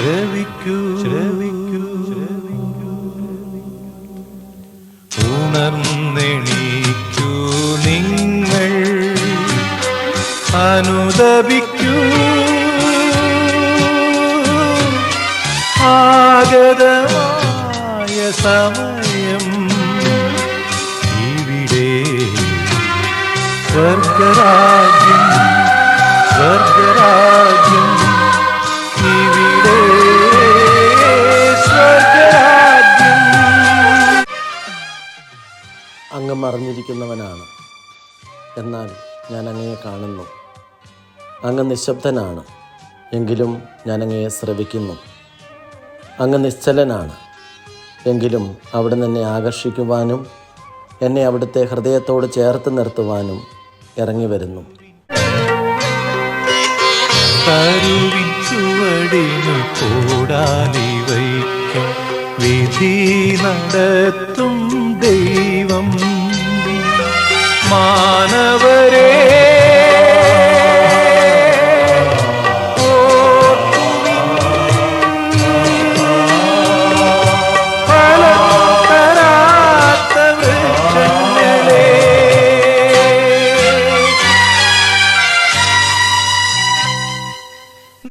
ശ്രവിക്കൂ. ശ്രവിക്കൂ ഉണർന്നെണീക്കൂ നിങ്ങൾ. അനുദപിക്കൂ. ആഗതമായ സമയം ഇവിടെ സ്വർഗരാജ്യം അങ്ങ് മറിഞ്ഞിരിക്കുന്നവനാണ്. എന്നാൽ ഞാൻ അങ്ങയെ കാണുന്നു. അങ്ങ് നിശബ്ദനാണ് എങ്കിലും ഞാൻ അങ്ങയെ ശ്രവിക്കുന്നു. അങ്ങ് നിശ്ചലനാണ് എങ്കിലും അവിടെ എന്നെ ആകർഷിക്കുവാനും എന്നെ അവിടുത്തെ ഹൃദയത്തോട് ചേർത്ത് നിർത്തുവാനും ഇറങ്ങി വരുന്നു. കൂടാലി വയ്ക്കും. വിധി നടത്തും மாணவ